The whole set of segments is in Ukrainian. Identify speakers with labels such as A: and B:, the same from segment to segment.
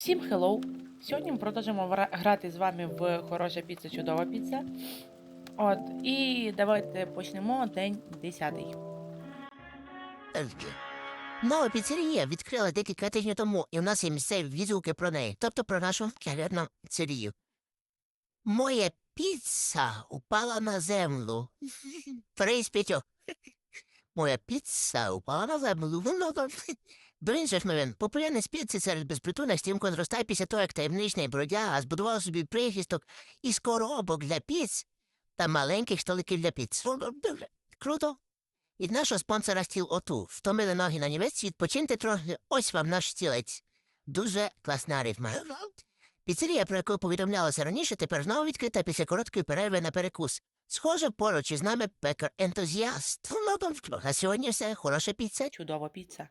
A: Всім хеллоу! Сьогодні ми продовжимо грати з вами в хороша піца, чудова піца. От, і давайте почнемо день 10.
B: Нова піцерія відкрила декілька тижнів тому, і у нас є місцеві відгуки про неї, тобто про нашу калерну піцерію. Моя піца упала на землю. Приспітю. Моя піца упала на землю. Ж мовин, популярність піци серед безпритульних стрімко зростає після того, як таємничний бродяга збудував собі прихисток із коробок для піц та маленьких столиків для піц. Круто. Від нашого спонсора стіл ОТУ втомили ноги на німець, відпочиньте трохи, ось вам наш стілець. Дуже класна рифма. Піцерія, про яку повідомлялося раніше, тепер знову відкрита після короткої перерви на перекус. Схоже, поруч із нами пекар-ентузіаст. Ну, а сьогодні все, хороша піца.
A: Чудова піца.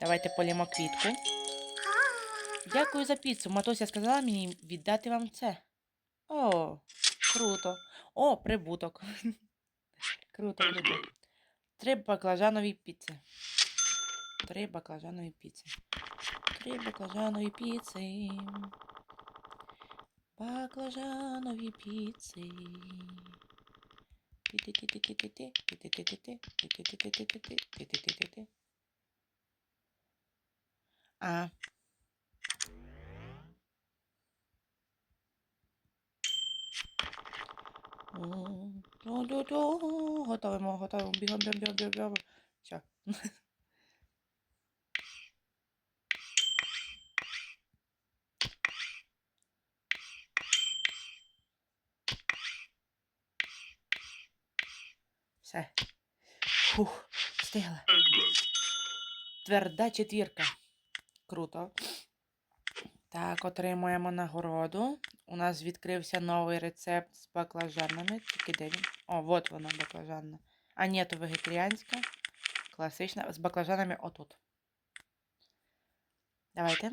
A: Давайте полімо квітку. Дякую за піцу. Матуся сказала мені віддати вам це. О, круто. О, прибуток. круто, круто. Три баклажанові піци. Три баклажанові піци. Три баклажанові піци. Баклажанові піци. Ти-ти-ти-ти-ти-ти, ти-ти-ти-ти-ти, ти-ти-ти-ти-ти, ти-ти-ти-ти-ти. А. Готовимо, готовимо. Бігом, бігом, бігом, бігом, бігом. Все. Все. Фух, встигла. Тверда четвірка. Круто. Так, отримуємо нагороду. У нас відкрився новий рецепт з баклажанами. Тільки де він? О, от вона баклажанна. А ні, то вегетаріанська. Класична. З баклажанами отут. Давайте.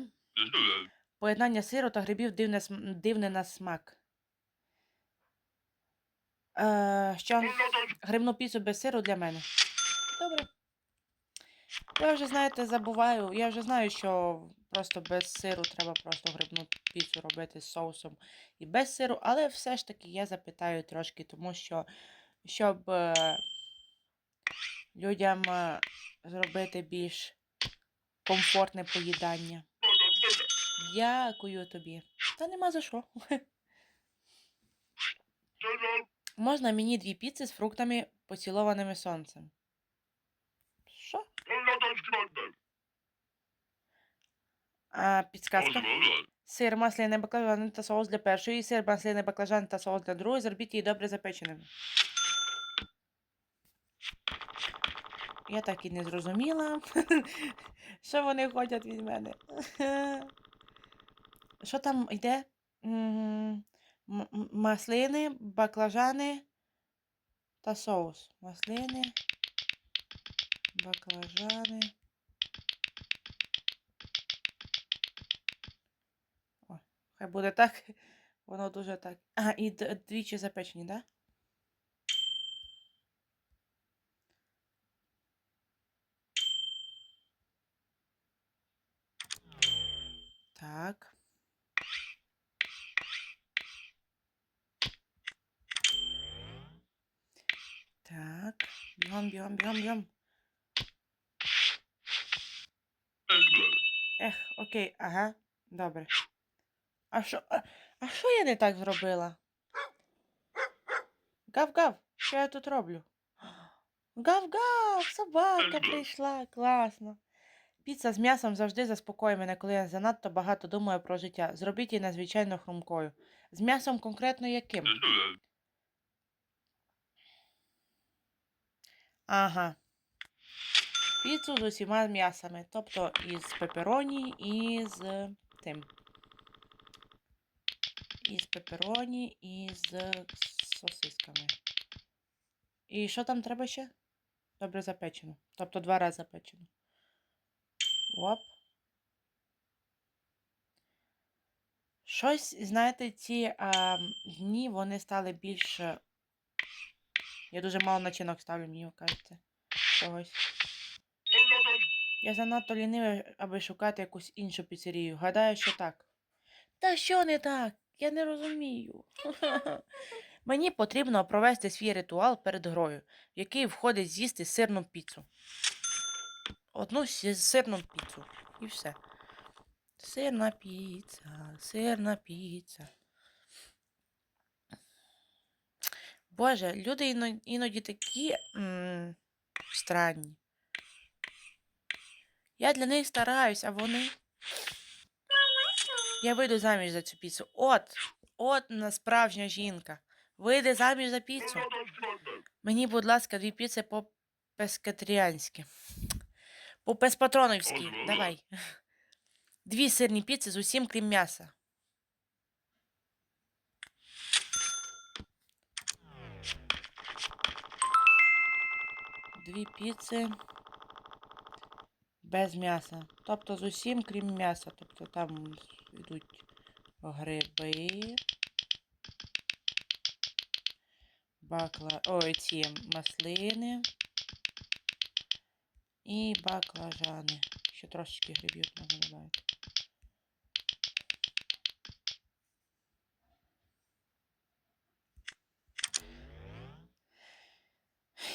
A: Поєднання сиру та грибів дивне, дивне на смак. Е, що? Грибну піцу без сиру для мене. Добре. Я вже, знаєте, забуваю. Я вже знаю, що просто без сиру треба просто грибну піцу робити з соусом і без сиру, але все ж таки я запитаю трошки, тому що щоб е, людям е, зробити більш комфортне поїдання. Дякую тобі. Та нема за що. Можна мені дві піци з фруктами, поцілованими сонцем. А, підсказка. Сир, масляний баклажан та соус для першої, сир, масляний баклажан та соус для другої. Зробіть її добре запеченими. Я так і не зрозуміла, що вони хочуть від мене. Що там йде? Маслини, баклажани та соус. Маслини, баклажани. О, хай буде так. Воно дуже так. А, і д- двічі запечені, так? Да? Так. Так. Бігом, бігом, бігом, бігом. Ех, окей, ага, добре. А що, а, а що я не так зробила? Гав-гав, що я тут роблю? Гав-гав, собака прийшла, класно. Піца з м'ясом завжди заспокоює мене, коли я занадто багато думаю про життя. Зробіть її надзвичайно хрумкою. З м'ясом конкретно яким? Ага. Піцу з усіма м'ясами. Тобто із пепероні і з тим. Із пепероні і з сосисками. І що там треба ще? Добре запечено. Тобто два рази запечено. Оп. Щось, знаєте, ці а, дні вони стали більш. Я дуже мало начинок ставлю, мені кажеться. Чогось. Я занадто лінивий, аби шукати якусь іншу піцерію. Гадаю, що так. Та що не так? Я не розумію. Мені потрібно провести свій ритуал перед грою, в який входить з'їсти сирну піцу. Одну сирну піцу. І все. Сирна піца, сирна піца. Боже, люди іноді такі м- странні. Я для них стараюсь, а вони. Я вийду заміж за цю піцу. От, от на справжня жінка. Вийде заміж за піцу. Мені, будь ласка, дві піци по пескатріанськи. По песпатроновськи. Давай. Дві сирні піци з усім, крім м'яса. Дві піци без м'яса. Тобто з усім, крім м'яса. Тобто там йдуть гриби. Бакла... Ой, ці маслини. І баклажани. Ще трошечки грибів додати.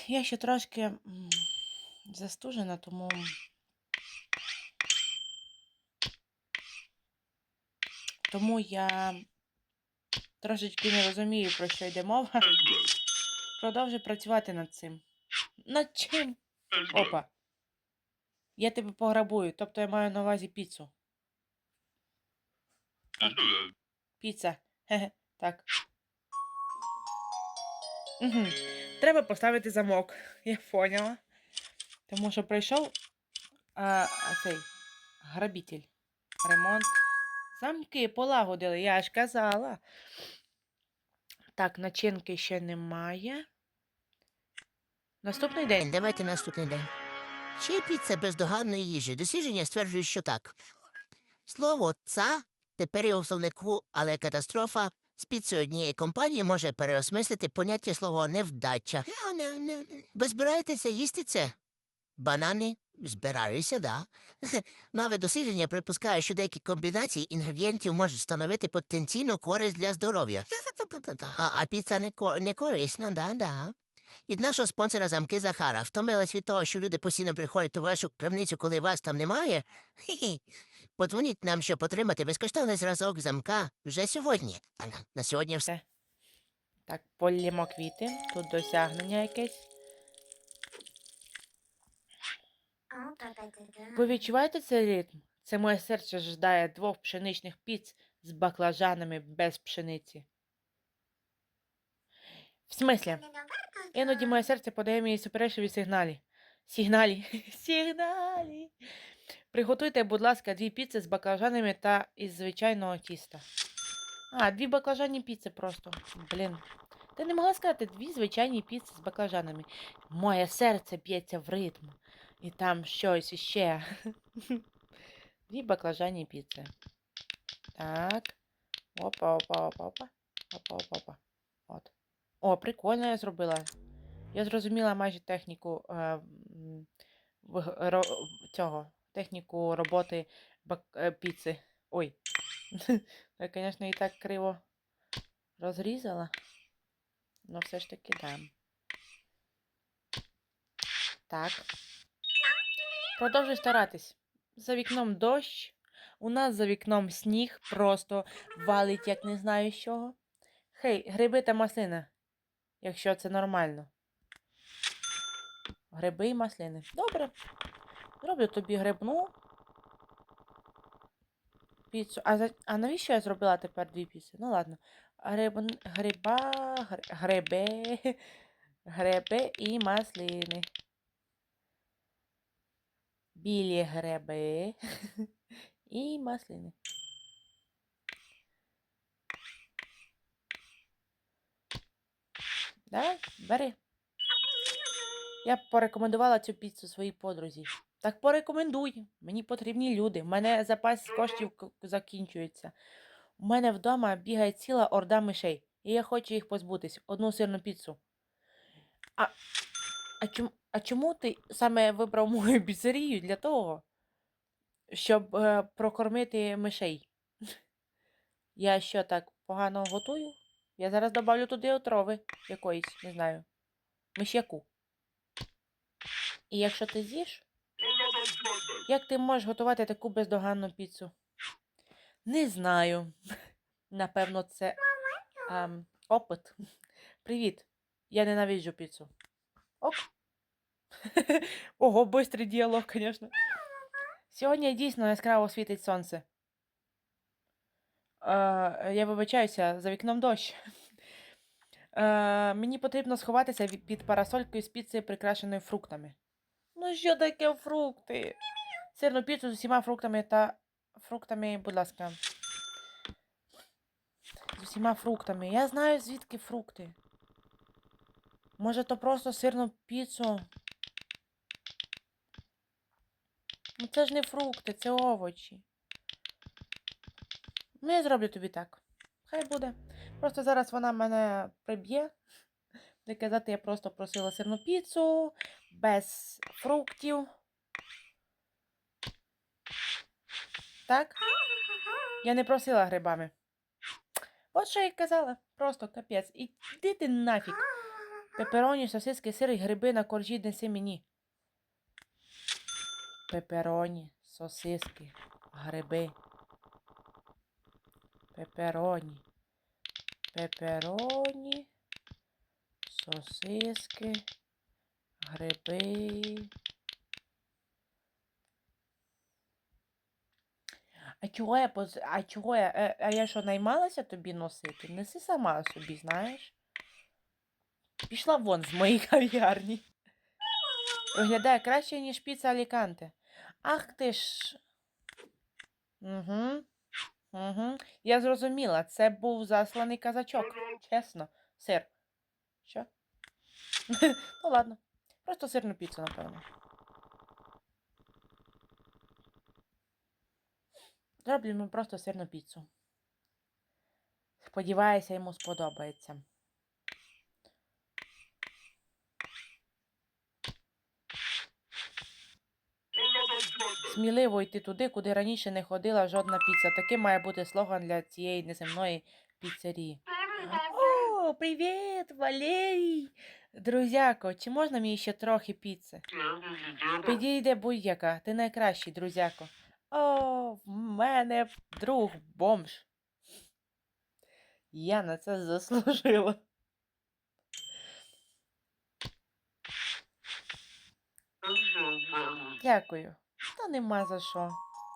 A: Я ще трошки застужена, тому. Тому я трошечки не розумію, про що йде мова. Продовжую працювати над цим. Над чим? Опа. Я тебе пограбую, тобто я маю на увазі піцу. Піца. Хе-хе. Так. Угу. Треба поставити замок. Я поняла. Тому що прийшов а, цей грабитель. Ремонт. Замки полагодили, я ж казала. Так, начинки ще немає. Наступний день.
B: Давайте наступний день. Чи піца бездоганної їжі? Дослідження стверджують, що так. Слово «ца» тепер є у словнику, але катастрофа з піцею однієї компанії може переосмислити поняття слова невдача. Ви збираєтеся їсти це? Банани збираюся, да. Нове дослідження припускає, що деякі комбінації інгредієнтів можуть становити потенційну користь для здоров'я. А, а піца не, ко- не корисна, да, да. Від нашого спонсора замки Захара втомилась від того, що люди постійно приходять у вашу крамницю, коли вас там немає. Хі-хі. Подзвоніть нам, щоб отримати безкоштовний зразок замка вже сьогодні. А на- На сьогодні все.
A: Так, полємо квіти. Тут досягнення якесь. Ви відчуваєте цей ритм? Це моє серце ждає двох пшеничних піц з баклажанами без пшениці. В смислі? Іноді моє серце подає мені суперечливі сигналі. Сигналі. Сигналі. Приготуйте, будь ласка, дві піци з баклажанами та із звичайного тіста. А, дві баклажанні піци просто. Блін. Ти не могла сказати дві звичайні піци з баклажанами. Моє серце б'ється в ритм. І там щось іще. Дві баклажанні піци. Так. Опа, опа, опа, опа. Опа, опа, опа. От. О, прикольно я зробила. Я зрозуміла майже техніку е, ро- цього. Техніку роботи бак, е, піци. Ой. Я, звісно, і так криво розрізала. Ну, все ж таки дам. Так. Продовжуй старатись. За вікном дощ. У нас за вікном сніг просто валить, як не знаю з чого. Хей, гриби та маслина. Якщо це нормально. Гриби і маслини. Добре. Зроблю тобі грибну. Піцу. А, за... а навіщо я зробила тепер дві піци? Ну ладно. Гриб... Гриба, гри- гриби, гриби і маслини. Білі гриби і маслини. Давай, бери. Я порекомендувала цю піцу своїй подрузі. Так порекомендуй. Мені потрібні люди. У мене запас коштів закінчується. У мене вдома бігає ціла орда мишей, і я хочу їх позбутись. Одну сирну піцу. А, а, чому, А чому ти саме вибрав мою піцерію для того, щоб е, прокормити мишей? Я що так погано готую? Я зараз добавлю туди отрови якоїсь, не знаю. Миш'яку. І якщо ти з'їш, як ти можеш готувати таку бездоганну піцу? Не знаю. Напевно, це ем, опит. Привіт. Я ненавиджу піцу. Ок. Ого, бистрий діалог, звісно. Сьогодні дійсно яскраво світить сонце. Я вибачаюся, за вікном дощ. Мені потрібно сховатися під парасолькою з піцею, прикрашеною фруктами. Ну, що таке фрукти? Сирну піцу з усіма фруктами та. Фруктами, будь ласка. З усіма фруктами. Я знаю, звідки фрукти. Може, то просто сирну піцу. Ну це ж не фрукти, це овочі. Ну, я зроблю тобі так. Хай буде. Просто зараз вона мене приб'є. Буде казати, я просто просила сирну піцу, без фруктів. Так? Я не просила грибами. От що я й казала. Просто капець. Іди ти нафіг. Пепероні, сосиски, сир і гриби на коржі неси мені. Пепероні, сосиски, гриби. Пепероні. Пепероні, сосиски, гриби. А чого я поз... А чого я. е, А я що, наймалася тобі носити? Неси сама собі, знаєш? Пішла вон з моєї кав'ярні. Виглядає краще, ніж піца Аліканте. Ах ти ж. Угу. Угу. Я зрозуміла, це був засланий казачок. Чесно. Сир. Що? ну ладно. Просто сирну піцу, напевно. Зроблю просто сирну піцу. Сподіваюся, йому сподобається. Сміливо йти туди, куди раніше не ходила жодна піца. Таким має бути слоган для цієї неземної піцерії. О, привіт, Валерій! Друзяко, чи можна мені ще трохи піци? Підійде будь-яка, ти найкращий, друзяко. О, в мене друг бомж. Я на це заслужила. Дякую. Та нема за що.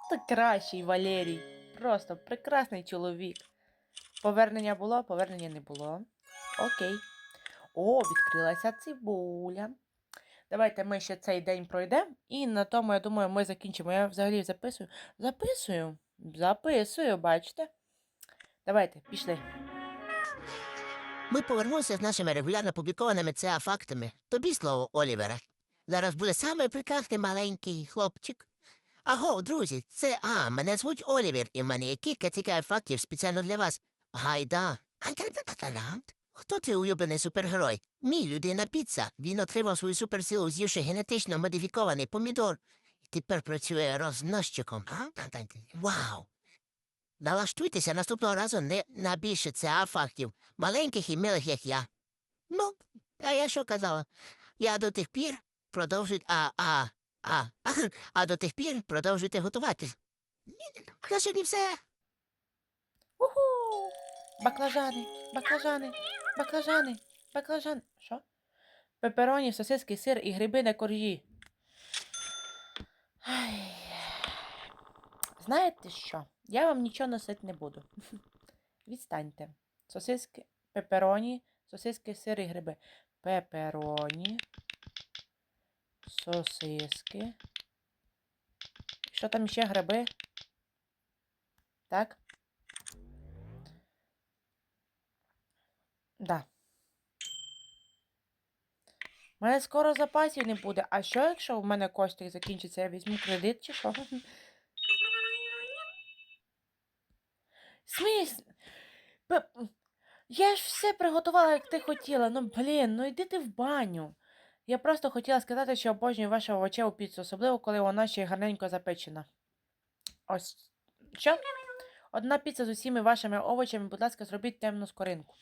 A: Ти кращий, Валерій. Просто прекрасний чоловік. Повернення було, повернення не було. Окей. О, відкрилася цибуля. Давайте ми ще цей день пройдемо. І на тому, я думаю, ми закінчимо. Я взагалі записую. Записую. Записую, бачите? Давайте, пішли.
B: Ми повернулися з нашими регулярно публікованими ЦА фактами. Тобі слово, Олівере. Зараз буде самий прекрасний маленький хлопчик. Аго, друзі, це А, мене звуть Олівер, і в мене є кілька цікавих фактів спеціально для вас. Гайда. Хто твій улюблений супергерой? Мій людина піца. Він отримав свою суперсилу, з'ївши генетично модифікований помідор. І тепер працює розносчиком. Вау! Налаштуйтеся наступного разу не на більше ЦА фактів, маленьких і милих, як я. Ну, а я що казала? Я до тих пір продовжую. А, а, а, а, а до тих пір продовжуйте готувати. На сьогодні все.
A: Уху! Баклажани, баклажани, баклажани, баклажани. Що? Пепероні, сосиски, сир і гриби на коржі. Ай. Знаєте що? Я вам нічого носити не буду. Відстаньте. Сосиски, пепероні, сосиски, сир і гриби. Пепероні, сосиски. Що там ще гриби? Так? Да. У мене скоро запасів не буде. А що, якщо в мене кошти закінчиться, я візьму кредит чи що? Сміс. Я ж все приготувала, як ти хотіла. Ну, блін, ну йди ти в баню. Я просто хотіла сказати, що обожнюю вашу овочеву піцу, особливо коли вона ще гарненько запечена. Ось. Що? Одна піца з усіма вашими овочами, будь ласка, зробіть темну скоринку.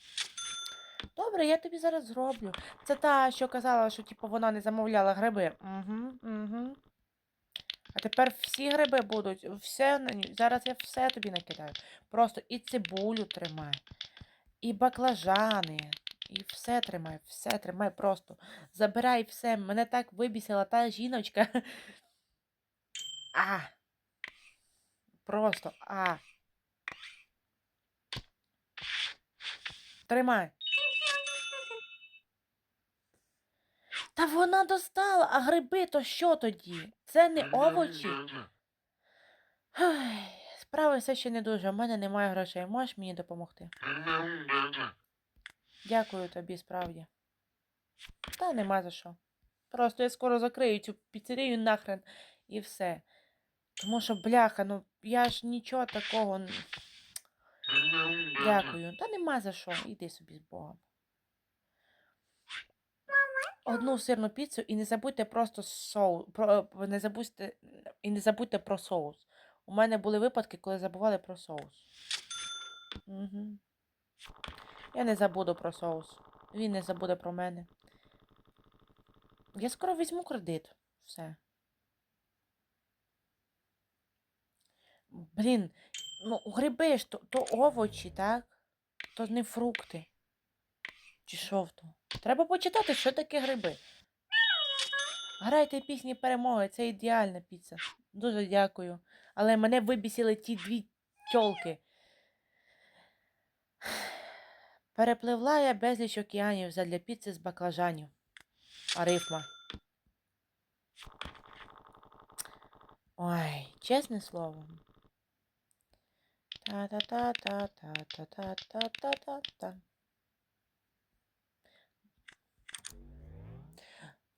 A: Добре, я тобі зараз зроблю. Це та, що казала, що типу, вона не замовляла гриби. Угу, угу. А тепер всі гриби будуть. Все, зараз я все тобі накидаю. Просто і цибулю тримай, і баклажани, і все тримай, все тримай просто. Забирай все. Мене так вибісила та жіночка. А. Просто а. Тримай. Та вона достала, а гриби то що тоді? Це не овочі. Справи все ще не дуже. У мене немає грошей. Можеш мені допомогти? Дякую тобі, справді. Та нема за що. Просто я скоро закрию цю піцерію нахрен і все. Тому що, бляха, ну я ж нічого такого. Дякую. Та нема за що. Іди собі з Богом. Одну сирну піцу і не забудьте просто соус. Про, не забудьте, і не забудьте про соус. У мене були випадки, коли забували про соус. Угу. Я не забуду про соус. Він не забуде про мене. Я скоро візьму кредит. Все. Блін, ну гриби ж то, то овочі, так? То не фрукти. Чи що то? Треба почитати, що таке гриби. Грайте пісні перемоги, це ідеальна піца. Дуже дякую. Але мене вибісили ті дві тьолки. Перепливла я безліч океанів задля піци з баклажанів. Арифма. Ой, чесне слово. Та-та-та-та-та-та-та-та-та-та.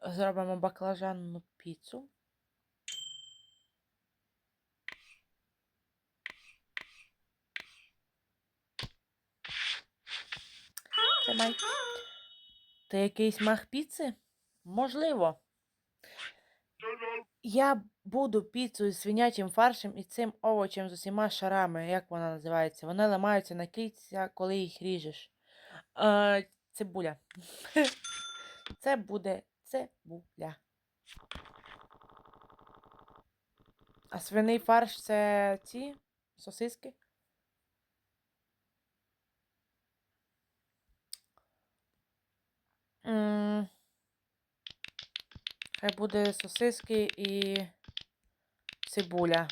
A: Зробимо баклажанну піцу. Тримай. Ти якийсь мах піци? Можливо. Я буду піцу з свинячим фаршем і цим овочем з усіма шарами, як вона називається. Вони ламаються на кільця, коли їх ріжеш. Е, цибуля. Це буде цибуля. А свиний фарш це ці сосиски? Хай буде сосиски і цибуля.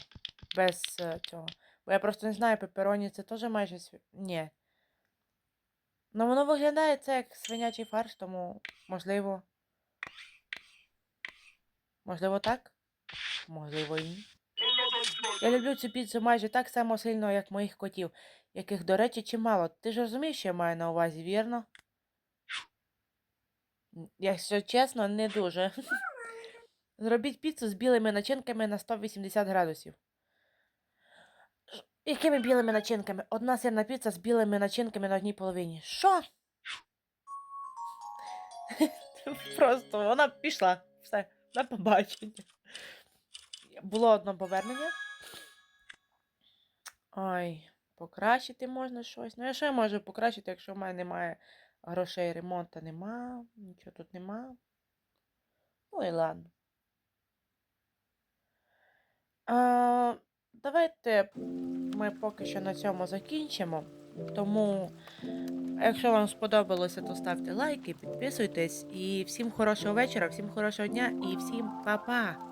A: Без е, цього. Бо я просто не знаю, пепероні це теж майже сві... Ні. Ну воно виглядає це як свинячий фарш, тому можливо. Можливо, так? Можливо, і ні. Я люблю цю піцу майже так само сильно, як моїх котів, яких, до речі, чимало. Ти ж розумієш, що я маю на увазі, вірно? Якщо чесно, не дуже. Зробіть піцу з білими начинками на 180 градусів. Якими білими начинками? Одна сирна піца з білими начинками на одній половині. Що? Просто вона пішла. Все, на побачення. Було одне повернення. Ой, покращити можна щось. Ну, я я можу покращити, якщо в мене немає грошей, ремонту нема, нічого тут нема. Ну і ладно. А, давайте ми поки що на цьому закінчимо. Тому, якщо вам сподобалося, то ставте лайки, підписуйтесь. І всім хорошого вечора, всім хорошого дня і всім па-па!